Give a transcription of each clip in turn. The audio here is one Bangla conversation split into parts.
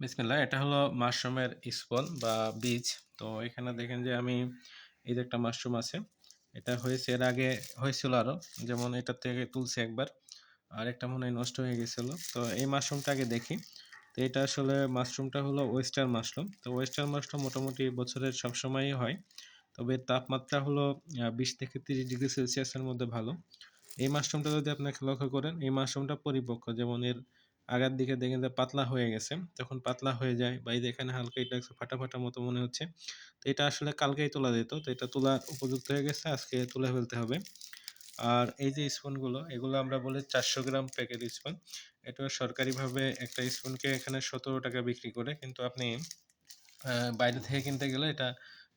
বিসমিল্লাহ এটা হলো মাশরুমের স্পন বা বীজ। তো এখানে দেখেন যে আমি এই যে একটা মাশরুম আছে, এটা হয়েছে এর আগে হয়েছিল আরও যেমন এটা থেকে তুলছে একবার, আর একটা মনে হয় নষ্ট হয়ে গেছিল। তো এই মাশরুমটা আগে দেখি। তো এটা আসলে মাশরুমটা হলো ওয়েস্টার মাশরুম তো ওয়েস্টার মাশরুম মোটামুটি বছরের সবসময়ই হয়। তবে তাপমাত্রা হলো বিশ থেকে তিরিশ ডিগ্রি সেলসিয়াসের মধ্যে ভালো। এই মাশরুমটা যদি আপনাকে লক্ষ্য করেন, এই মাশরুমটা পরিপক্ক, যেমন এর আগার দিকে দেখেন যে পাতলা হয়ে গেছে। তখন পাতলা হয়ে যায় বা এই এখানে হালকা এটা ফাটা ফাটা মতো মনে হচ্ছে, তো এটা আসলে কালকেই তোলা যেত। তো এটা তোলা উপযুক্ত হয়ে গেছে, আজকে তুলে ফেলতে হবে। আর এই যে স্পুনগুলো এগুলো আমরা বলি চারশো গ্রাম প্যাকেট স্পুন এটা সরকারিভাবে একটা স্পুনকে এখানে সতেরো টাকা বিক্রি করে, কিন্তু আপনি বাইরে থেকে কিনতে গেলে এটা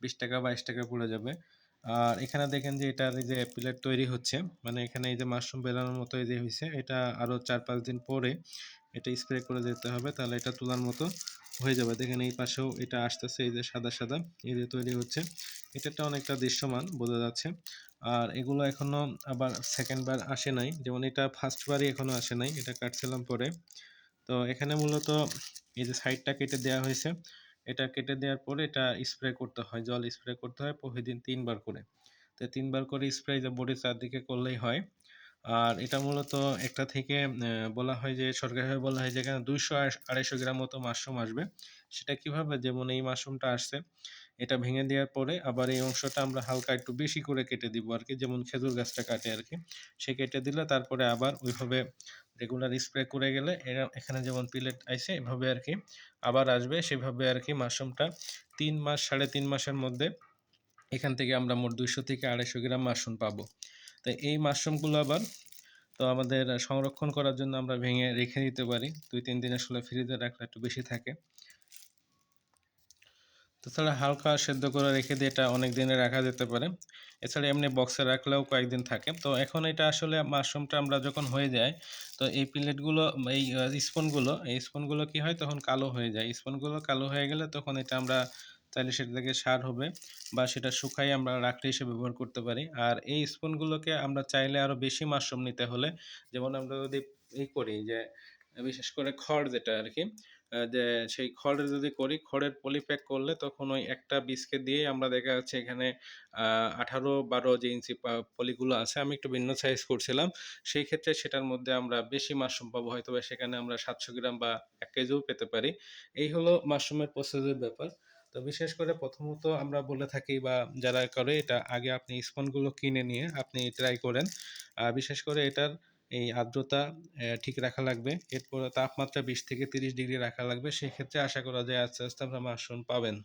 বিশ টাকা, বাইশ টাকা পড়ে যাবে। আর এখানে দেখেন যে এটার এই যে প্লেট তৈরি হচ্ছে। মানে এখানে এই যে মাশরুম বেলানোর মতো এই যে হয়েছে এটা আরও চার পাঁচ দিন পরে এটা স্প্রে করে দিতে হবে, তাহলে এটা তোলার মতো হয়ে যাবে। দেখেন এই পাশেও এটা আসতেছে, এই যে সাদা সাদা এই যে তৈরি হচ্ছে। এটা অনেকটা দৃশ্যমান বোঝা যাচ্ছে। আর এগুলো এখনও আবার সেকেন্ড বার আসে নাই। যেমন এটা ফার্স্ট বারই এখনও আসে নাই, এটা কাটছিলাম পরে। তো এখানে মূলত এই যে সাইডটা কেটে দেওয়া হয়েছে। এটা কেটে দেওয়ার পরে এটা স্প্রে করতে হয়, জল স্প্রে করতে হয় প্রতিদিন তিনবার করে। তো তিনবার করে স্প্রে যে বডি চারদিকে করলেই হয়। আর এটা মূলত একটা থেকে বলা হয় যে, সরকারিভাবে বলা হয় যে, এখানে দুইশো আড়াইশো গ্রাম মতো মাশরুম আসবে। সেটা কীভাবে, যেমন এই মাশরুমটা আসছে, এটা ভেঙে দেওয়ার পরে আবার এই অংশটা আমরা হালকা একটু বেশি করে কেটে দিব আর কি। যেমন খেজুর গাছটা কাটে আর কি। সে কেটে দিলে তারপরে আবার ওইভাবে রেগুলার স্প্রে করে গেলে এখানে যেমন পিলেট আইসে এভাবে আর কি আবার আসবে। সেভাবে আর কি মাশরুমটা তিন মাস, সাড়ে তিন মাসের মধ্যে এখান থেকে আমরা মোট দুইশো থেকে আড়াইশো গ্রাম মাশরুম পাবো। তো এই মাশরুমগুলো আবার, তো আমাদের সংরক্ষণ করার জন্য আমরা ভেঙে রেখে দিতে পারি। দুই, তিন দিন আসলে ফ্রিজে রাখলে একটু বেশি থাকে। তাছাড়া হালকা সেদ্ধ করে রেখে দিয়ে এটা অনেক দিনে রাখা যেতে পারে। এছাড়া এমনি বক্সে রাখলেও কয়েকদিন থাকে। তো এখন এটা আসলে মাশরুমটা আমরা যখন হয়ে যায়, তো এই প্লেটগুলো এই স্পুনগুলো এই স্পুনগুলো কি হয়? তখন কালো হয়ে যায়। স্পুনগুলো কালো হয়ে গেলে তখন এটা আমরা তাহলে সেটা থেকে সার হবে বা সেটা শুকাই আমরা রাখলে হিসেবে ব্যবহার করতে পারি। আর এই স্পুনগুলোকে আমরা চাইলে আরও বেশি মাশরুম নিতে হলে, যেমন আমরা যদি এই করি যে বিশেষ করে খড় যেটা আর কি যে সেই খড়ের যদি করি, খড়ের পলি প্যাক করলে তখন ওই একটা বীজকে দিয়ে আমরা দেখা যাচ্ছে এখানে আঠারো বারো যে ইঞ্চি পলিগুলো আছে, আমি একটু ভিন্ন সাইজ করছিলাম। সেই ক্ষেত্রে সেটার মধ্যে আমরা বেশি মাশরুম পাবো হয়তো সেখানে আমরা সাতশো গ্রাম বা এক কেজিও পেতে পারি। এই হলো মাশরুমের প্রসেসের ব্যাপার। তো বিশেষ করে প্রথমত আমরা বলে থাকি বা যারা করে, এটা আগে আপনি স্পনগুলো কিনে নিয়ে আপনি ট্রাই করেন। বিশেষ করে এটার এই আর্দ্রতা ঠিক রাখা লাগবে। এরপরে তাপমাত্রা বিশ থেকে তিরিশ ডিগ্রি রাখা লাগবে। সেক্ষেত্রে আশা করা যায় আস্তে আস্তে আমরা মাশরুম পাবেন।